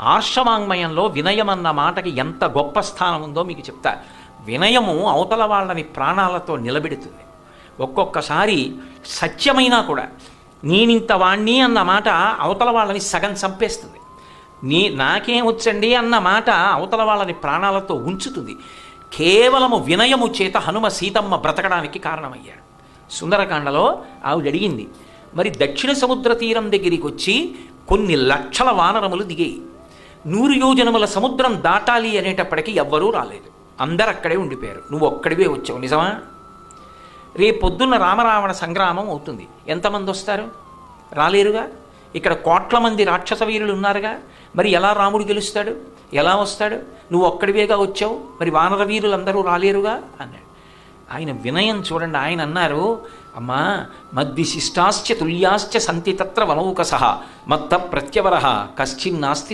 ఆర్షవాంగ్మయంలో వినయం అన్న మాటకి ఎంత గొప్ప స్థానం ఉందో మీకు చెప్తా. వినయము అవతల వాళ్ళని ప్రాణాలతో నిలబెడుతుంది. ఒక్కొక్కసారి సత్యమైనా కూడా నేనింత వాణ్ణి అన్న మాట అవతల వాళ్ళని సగం చంపేస్తుంది. నీ నాకేం వచ్చండి అన్న మాట అవతల వాళ్ళని ప్రాణాలతో ఉంచుతుంది. కేవలము వినయము చేత హనుమ సీతమ్మ బ్రతకడానికి కారణమయ్యాడు. సుందరకాండలో ఆవిడ అడిగింది మరి దక్షిణ సముద్ర తీరం దగ్గరికి వచ్చి కొన్ని లక్షల వానరములు దిగాయి. నూరు యోజనముల సముద్రం దాటాలి అనేటప్పటికీ ఎవ్వరూ రాలేదు. అందరు అక్కడే ఉండిపోయారు. నువ్వు ఒక్కడివే వచ్చావు నిజమా? రేపొద్దున్న రామరావణ సంగ్రామం అవుతుంది. ఎంతమంది వస్తారు? రాలేరుగా? ఇక్కడ కోట్ల మంది రాక్షస వీరులు ఉన్నారుగా? మరి ఎలా రాముడు గెలుస్తాడు? ఎలా వస్తాడు? నువ్వు ఒక్కడివేగా వచ్చావు? మరి వానర వీరులందరూ రాలేరుగా? అన్నాడు. ఆయన వినయం చూడండి ఆయన అన్నారు అమ్మా మద్విశిష్టాశ్చ తుల్యాశ్చ సంతి తత్ర వనౌకస మత్త ప్రత్యవర కశ్చిన్నాస్తి